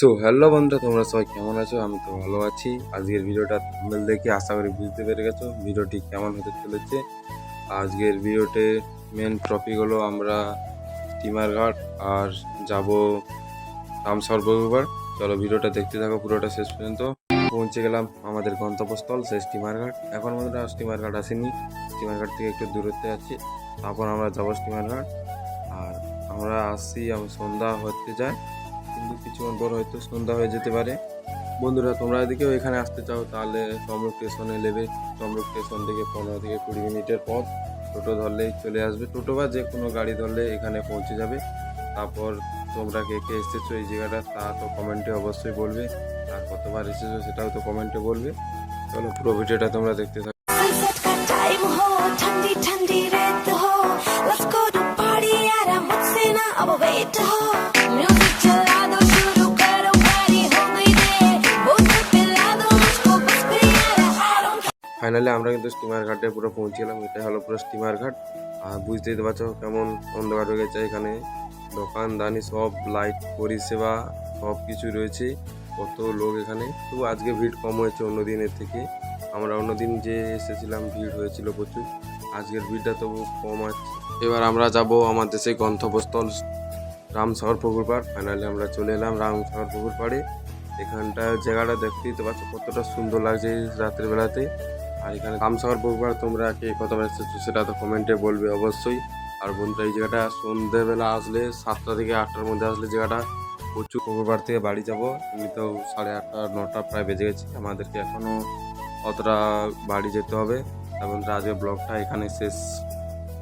So, hello বন্ধুরা তোমরা সবাই কেমন আছো? আমি তো ভালো আছি। আজকের ভিডিওটা থাম্বনেল দেখে আশা করি বুঝতে পেরে গেছো ভিডিওটি কেমন হতে চলেছে। আজকের ভিডিওতে মেন টপিক হলো আমরা স্টিমার ঘাট আর যাব রামসাগর বহুবার চলো ভিডিওটা দেখতে থাকো পুরোটা শেষ পর্যন্ত। পৌঁছে গেলাম আমাদের গন্তব্যস্থল, সেই স্টিমার ঘাট। এখন বন্ধুরা স্টিমার ঘাট আসেনি। স্টিমার ঘাট থেকে একটু দূরত্বে আছি। তারপর আমরা যাব স্টিমার ঘাট। আর আমরা আসছি সন্ধ্যা হতে যায়। কিন্তু কিছুক্ষণ পর হয়তো সন্ধ্যা হয়ে যেতে পারে। বন্ধুরা, তোমরা এদিকেও এখানে আসতে চাও, তাহলে তমলুক স্টেশনে নেবে। তমলুক স্টেশন থেকে পনেরো থেকে কুড়ি মিনিটের পথ। টোটো ধরলেই চলে আসবে। টোটো বা যে কোনো গাড়ি ধরলে এখানে পৌঁছে যাবে। তারপর তোমরা কে কে এসেছ এই জায়গাটা, তা তো কমেন্টে অবশ্যই বলবে। আর কতবার এসেছ সেটাও তো কমেন্টে বলবে। চলো পুরো ভিডিওটা তোমরা দেখতে থাকো। ফাইনালি আমরা কিন্তু স্টিমার ঘাটে পুরো পৌঁছে গেলাম এটা হলো পুরো স্টিমার ঘাট। আর বুঝতেই তো পারছ কেমন অন্ধকার হয়ে গেছে এখানে। দোকানদানি, সব লাইট পরিষেবা, সব কিছু রয়েছে। কত লোক এখানে। তবু আজকে ভিড় কম হয়েছে অন্য দিনের থেকে। আমরা অন্যদিন যে এসেছিলাম, ভিড় হয়েছিল প্রচুর। আজকের ভিড়টা তবু কম আছে। এবার আমরা যাব আমাদের সেই গন্তব্যস্থল, রামসাগর পুকুর পাড়। ফাইনালি আমরা চলে এলাম রামসাগর পুকুর পাড়ে। এখানটা জায়গাটা দেখতেই তো পাচ্ছ কতটা সুন্দর লাগছে এই রাতের বেলাতে আর এখানে রামসাগর পুকুর তোমরা কে কত এসেছ সেটা তো কমেন্টে বলবে অবশ্যই। আর বন্ধুরা, এই জায়গাটা সন্ধ্যেবেলা আসলে সাতটা থেকে আটটার মধ্যে আসলে জায়গাটা প্রচুর পুকুর থেকে বাড়ি যাব। তো সাড়ে আটটা, নটা প্রায় বেজে গেছি। আমাদেরকে এখনও অতটা বাড়ি যেতে হবে। বন্ধুরা আজকের ব্লগটা এখানে শেষ।